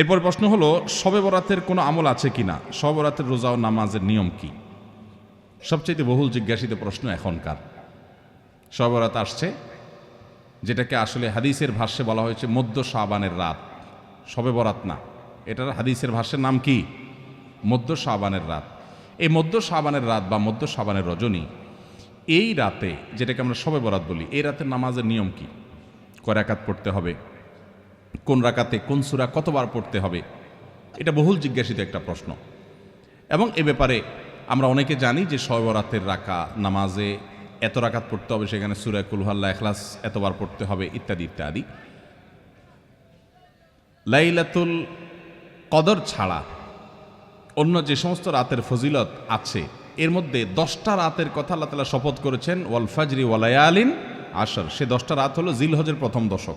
এরপর প্রশ্ন হলো, শবে বরাতের কোনো আমল আছে কি না? শবে বরাতের রোজা ও নামাজের নিয়ম কি? সবচেয়ে বহুল জিজ্ঞাসিত প্রশ্ন এখনকার। শবে বরাত আসছে, যেটাকে আসলে হাদিসের ভাষ্যে বলা হয়েছে মধ্য শাবানের রাত। শবে বরাত না, এটার হাদিসের ভাষ্যের নাম কি? মধ্য শাবানের রাত। এই মধ্য শাবানের রাত বা মধ্য শাবানের রজনী, এই রাতে, যেটাকে আমরা শবে বরাত বলি, এই রাতের নামাজের নিয়ম কি? কয় রাকাত পড়তে হবে? কোন রাকাতে কোন সুরা কতবার পড়তে হবে? এটা বহুল জিজ্ঞাসিত একটা প্রশ্ন। এবং এ ব্যাপারে আমরা অনেকে জানি যে শয়বরাতের রাকা, নামাজে এত রাকাত পড়তে হবে, সেখানে সুরা কুলহাল্লা এখলাস এতবার পড়তে হবে, ইত্যাদি ইত্যাদি। লাইলাতুল কদর ছাড়া অন্য যে সমস্ত রাতের ফজিলত আছে, এর মধ্যে দশটা রাতের কথা আল্লাহ তালা শপথ করেছেন, ওয়াল ফাজরি ওয়ালায়ালিন আসর সে দশটা রাত হলো জিলহজের প্রথম দশক।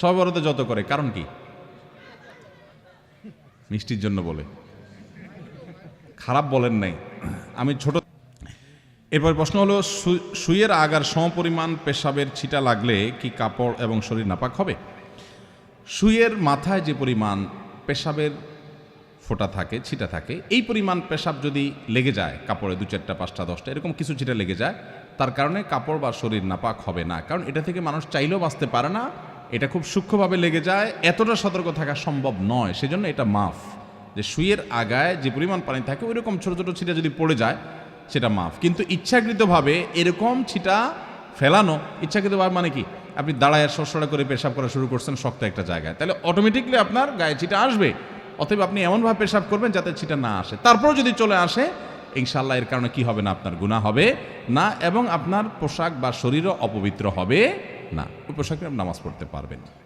সবে বরাতে যত করে, কারণ কি? মিষ্টির জন্য বলে। খারাপ বলেন নাই। আমি ছোট এরপর প্রশ্ন হলো সুইয়ের আগার সমপরিমাণ পেশাবের ছিটা লাগলে কি কাপড় এবং শরীর নাপাক হবে? সুইয়ের মাথায় যে পরিমাণ পেশাবের ফোঁটা থাকে, ছিটা থাকে, এই পরিমাণ পেশাব যদি লেগে যায় কাপড়ে দু চারটা, পাঁচটা, দশটা, এরকম কিছু ছিটা লেগে যায়, তার কারণে কাপড় বা শরীর নাপাক হবে না। কারণ এটা থেকে মানুষ চাইলেও বাঁচতে পারে না এটা খুব সূক্ষ্মভাবে লেগে যায়, এতটা সতর্ক থাকা সম্ভব নয়। সেজন্য এটা মাফ। যে সুইয়ের আগায় যে পরিমাণ পানি থাকে ওই রকম ছোটো ছোটো ছিটা যদি পড়ে যায়, সেটা মাফ। কিন্তু ইচ্ছাকৃতভাবে এরকম ছিটা ফেলানো, ইচ্ছাকৃতভাবে মানে কি? আপনি দাঁড়ায় সরসরা করে পেশাব করা শুরু করছেন শক্ত একটা জায়গায়। তাহলে অটোমেটিকলি আপনার গায়ে ছিটা আসবে। অতএব আপনি এমনভাবে পেশাব করবেন যাতে ছিটা না আসে। তারপরেও যদি চলে আসে ইনশাল্লাহ এর কারণে কি হবে না? আপনার গুণা হবে না এবং আপনার পোশাক বা শরীরও অপবিত্র হবে। না। ওই নামাজ পড়তে পারবেন।